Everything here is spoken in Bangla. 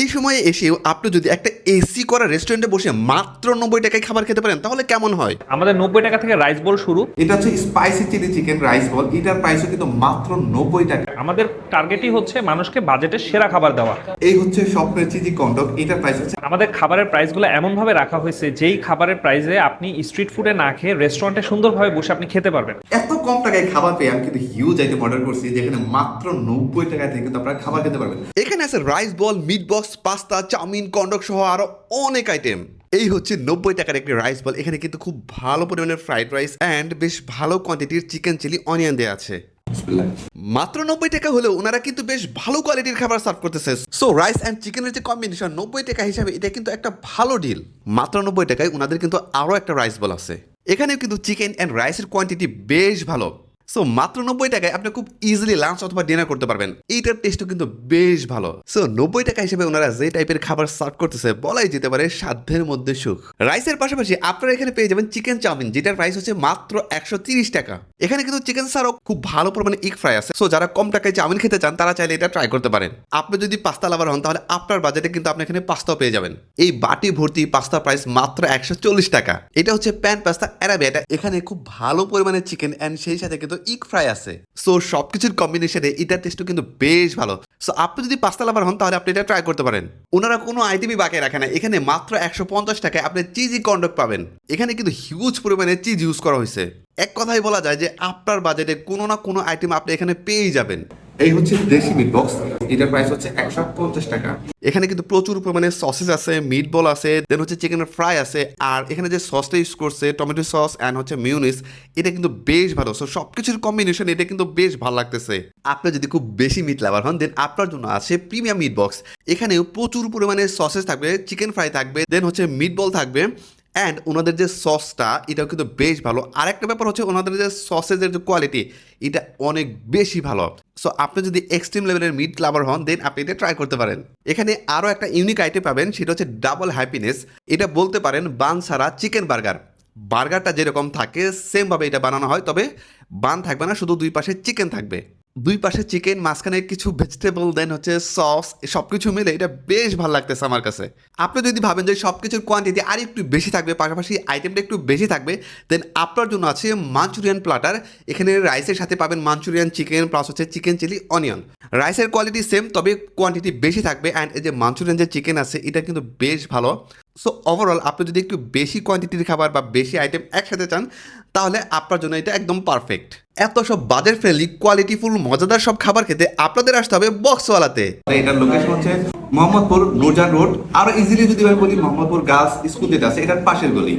এই সময়ে এসেও আপনি যদি একটা এসি করা রেস্টুরেন্টে বসে মাত্র নব্বই টাকায় খাবার খেতে পারেন তাহলে কেমন হয়? আমাদের নব্বই টাকা থেকে রাইস বোল শুরু। এটা হচ্ছে spicy chilli chicken rice ball এটার প্রাইসও কিন্তু মাত্র নব্বই টাকা। আমাদের টার্গেটই হচ্ছে মানুষকে বাজেটের সেরা খাবার দেওয়া। এই হচ্ছে স্বপ্নের চিজি কন্ডক এটার প্রাইস হচ্ছে আমাদের খাবারের প্রাইসগুলো এমনভাবে রাখা হয়েছে যেই খাবারের প্রাইসে আপনি স্ট্রিট ফুডে না খেয়ে রেস্টুরেন্টে সুন্দরভাবে বসে আপনি খেতে পারবেন। এত কম টাকায় খাবার পেয়ে আমি কিন্তু হিউজ আইটেম অর্ডার করছি যেখানে মাত্র নব্বই টাকা থেকে কিন্তু আপনারা খাবার খেতে পারবেন। এখানে আছে rice ball meat box pasta chow mein কন্ডক সহ আরও অনেক আইটেম এই হচ্ছে নব্বই টাকার একটি রাইস বল এখানে কিন্তু খুব ভালো পরিমাণের ফ্রাইড রাইস অ্যান্ড বেশ ভালো কোয়ান্টিটির চিকেন চিলি অনিয়ন দেওয়া আছে। মাত্র নব্বই টাকা হলেও ওনারা কিন্তু বেশ ভালো কোয়ালিটির খাবার সার্ভ করতেছে। সো রাইস অ্যান্ড চিকেনের যে কম্বিনেশন নব্বই টাকা হিসাবে এটা কিন্তু একটা ভালো ডিল মাত্র নব্বই টাকায় ওনাদের কিন্তু আরও একটা রাইস বল আছে। এখানেও কিন্তু চিকেন অ্যান্ড রাইসের কোয়ান্টিটি বেশ ভালো। সো মাত্র নব্বই টাকায় আপনি খুব ইজিলি লাঞ্চ অথবা ডিনার করতে পারবেন। এইটার টেস্টও কিন্তু বেশ ভালো। সো নব্বই টাকা হিসেবে ওনারা যে টাইপের খাবার সার্ভ করতেছে, বলাই যেতে পারে সাধ্যের মধ্যে সুখ। রাইসের পাশাপাশি আপনারা এখানে পেয়ে যাবেন চিকেন চাউমিন, যেটার প্রাইস হচ্ছে মাত্র একশো টাকা। এখানে কিন্তু চিকেন ছাড়াও খুব ভালো পরিমাণে ইক ফ্রাই আছে। সো যারা কম টাকায় চাউমিন খেতে চান, তারা চাইলে এটা ট্রাই করতে পারেন। আপনি যদি পাস্তা লাভার হন, তাহলে আপনার বাজেটে কিন্তু আপনি এখানে পাস্তাও পেয়ে যাবেন। এই বাটি ভর্তি পাস্তা প্রাইস মাত্র একশো চল্লিশ টাকা। এটা হচ্ছে প্যান পাস্তা অ্যারাবিয়া এটা এখানে খুব ভালো পরিমাণে চিকেন অ্যান্ড সেই সাথে কিন্তু ইক ফ্রাই আছে। সো সবকিছুর কম্বিনেশনে এটার টেস্টও কিন্তু বেশ ভালো। সো আপনি যদি পাস্তা লাভার হন, তাহলে আপনি এটা ট্রাই করতে পারেন। ওনারা কোনো আইটেমই বাকি রাখে না। এখানে মাত্র একশো পঞ্চাশ টাকায় আপনি চিজি কন্ডক পাবেন। এখানে কিন্তু হিউজ পরিমাণে চিজ ইউজ করা হয়েছে। এক কথাই বলা যায় যে আপনার বাজেটে কোনো না কোনো আইটেম আপনি এখানে পেয়েই যাবেন। এই হচ্ছে দেশি মিট বক্স এটার প্রাইস হচ্ছে একশো পঞ্চাশ টাকা। এখানে কিন্তু প্রচুর পরিমাণে সসেস আছে মিট বল আছে দেন হচ্ছে চিকেনের ফ্রাই আছে আর এখানে যে সসটা ইউজ করছে টমেটো সস অ্যান্ড হচ্ছে মিউনিস এটা কিন্তু বেশ ভালো। সো সব কিছুর কম্বিনেশন এটা কিন্তু বেশ ভালো লাগতেছে। আপনি যদি খুব বেশি মিট লাভার হন দেন আপনার জন্য আছে প্রিমিয়াম মিট বক্স এখানেও প্রচুর পরিমাণে সসেস থাকবে চিকেন ফ্রাই থাকবে দেন হচ্ছে মিট বল থাকবে অ্যান্ড ওনাদের যে সসটা এটাও কিন্তু বেশ ভালো। আরেকটা ব্যাপার হচ্ছে ওনাদের যে সসেজের যে কোয়ালিটি এটা অনেক বেশি ভালো। সো আপনি যদি এক্সট্রিম লেভেলের মিট লাভার হন দেন আপনি এটা ট্রাই করতে পারেন। এখানে আরও একটা ইউনিক আইটেম পাবেন, সেটা হচ্ছে ডাবল হ্যাপিনেস এটা বলতে পারেন বান ছাড়া চিকেন বার্গার বার্গারটা যেরকম থাকে সেমভাবে এটা বানানো হয়, তবে বান থাকবে না, শুধু দুই পাশে চিকেন থাকবে। দুই পাশে চিকেন মাঝখানে কিছু ভেজিটেবল দেন হচ্ছে সস সব কিছু মিলে এটা বেশ ভালো লাগতেছে আমার কাছে। আপনি যদি ভাবেন যে সব কিছুর কোয়ান্টিটি আর একটু বেশি থাকবে, পাশাপাশি আইটেমটা একটু বেশি থাকবে দেন আপনার জন্য আছে মাঞ্চুরিয়ান প্লাটার এখানে রাইসের সাথে পাবেন মাঞ্চুরিয়ান চিকেন প্লাস হচ্ছে চিকেন চিলি অনিয়ন রাইসের কোয়ালিটি সেম তবে কোয়ান্টিটি বেশি থাকবে অ্যান্ড এই যে মাঞ্চুরিয়ান যে চিকেন আছে, এটা কিন্তু বেশ ভালো। সো ওভারঅল আপনি যদি একটু বেশি কোয়ান্টিটির খাবার বা বেশি আইটেম একসাথে চান, তাহলে আপনার জন্য এটা একদম পারফেক্ট এত সব বাজেট ফ্রেন্ডলি কোয়ালিটিফুল মজাদার সব খাবার খেতে আপনাদের আসতে হবে বক্সওয়ালাতে। এটার লোকেশন হচ্ছে মোহাম্মদপুর, নুরজান রোড আরও ইজিলি যদি আমি বলি, মোহাম্মদপুর গার্লস স্কুল যেটা আছে, এটার পাশের গলি।